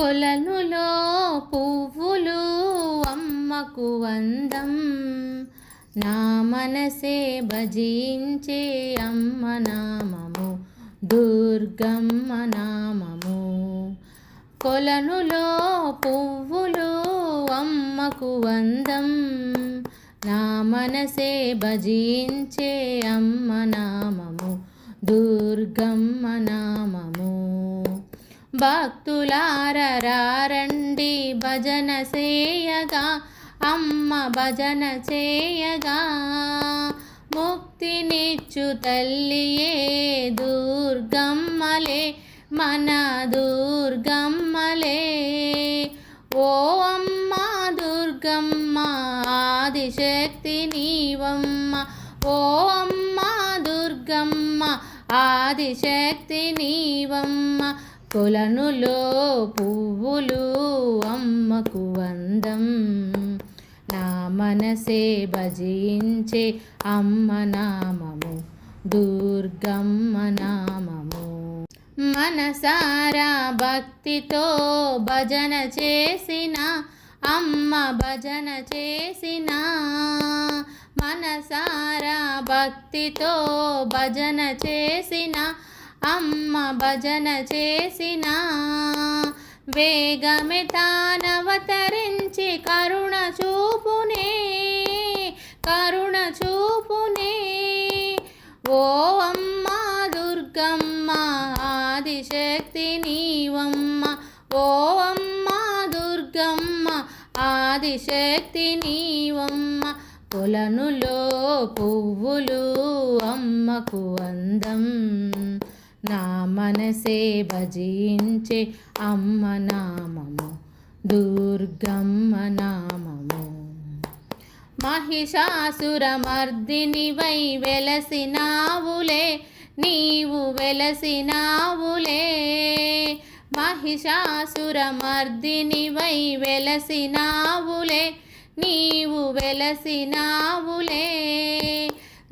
కొలనులో పువ్వులు అమ్మకు వందం నా మనసే భజించే అమ్మ నామము దుర్గమ్మ నామము. కొలనులో పువ్వులు అమ్మకు వందం నా మనసే భజించే అమ్మ నామము దుర్గమ్మ నామము. భక్తులారండి భజన చేయగా అమ్మ భజన చేయగా. ముక్తినిచ్చు తల్లియే దుర్గమ్మలే మన దుర్గమ్మలే. ఓ అమ్మ దుర్గమ్మ ఆదిశక్తి నీవమ్మ. ఓ అమ్మ దుర్గమ్మ ఆదిశక్తి నీవమ్మ. కొలనులో పువ్వులు అమ్మకు వందం నా మనసే భజించే అమ్మ నామము దుర్గమ్మ నామము. మనసారా భక్తితో భజన చేసిన అమ్మ భజన చేసిన. మనసారా భక్తితో భజన చేసిన అమ్మ భజన చేసిన. వేగమే తానవతరించి కరుణ చూపునే కరుణ చూపునే. ఓ అమ్మ దుర్గమ్మ ఆదిశక్తి నీవమ్మ. ఓ అమ్మ దుర్గమ్మ ఆదిశక్తి నీవమ్మ. పొలనులో పువ్వులు అమ్మకు అందం. మనసే భజించే అమ్మ నామము దుర్గమ్మ నామము. మహిషాసురమర్దిని వై వెలసినావులే నీవు వెలసినావులే. మహిషాసురమర్దిని వై వెలసినావులే నీవు వెలసినావులే.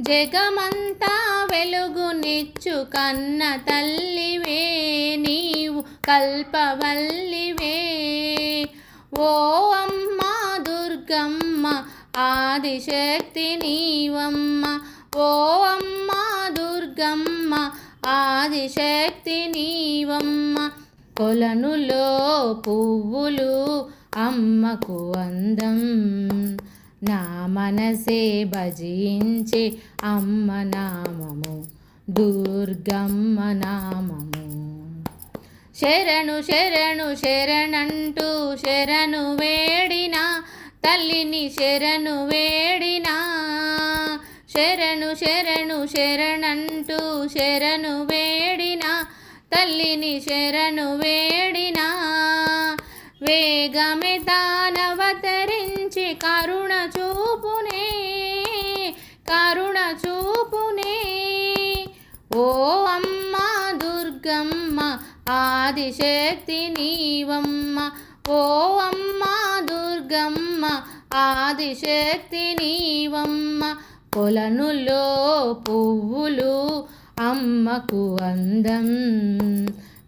జగమంతా వెలుగునిచ్చు కన్న తల్లి కల్పవల్లివే. ఓ అమ్మ దుర్గమ్మ ఆదిశక్తి నీవమ్మ. ఓ అమ్మ దుర్గమ్మ ఆదిశక్తి నీవమ్మ. కొలనులో పువ్వులు అమ్మకు అందం. నా మనసే భజించే అమ్మ నామము దుర్గమ్మ నామము. శరణు శరణు శరణంటూ శరణు వేడిన తల్లిని శరణు వేడిన. శరణు శరణు శరణంటూ శరణు వేడిన తల్లిని శరణు వేడిన. వేగమే ఆదిశక్తి నీవమ్మ ఓ అమ్మ దుర్గమ్మ ఆదిశక్తి నీవమ్మ కొలనులో పువ్వులు అమ్మకు అందం.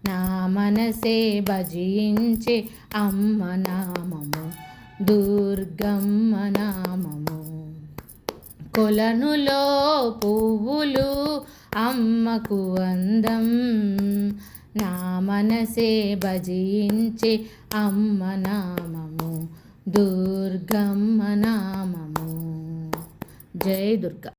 నా మనసే భజించే అమ్మ నామము దుర్గమ్మ నామము. కొలనులో పువ్వులు అమ్మకు అందం. నా మనసే భజించే అమ్మ నామము దుర్గమ్మ నామము. జై దుర్గా.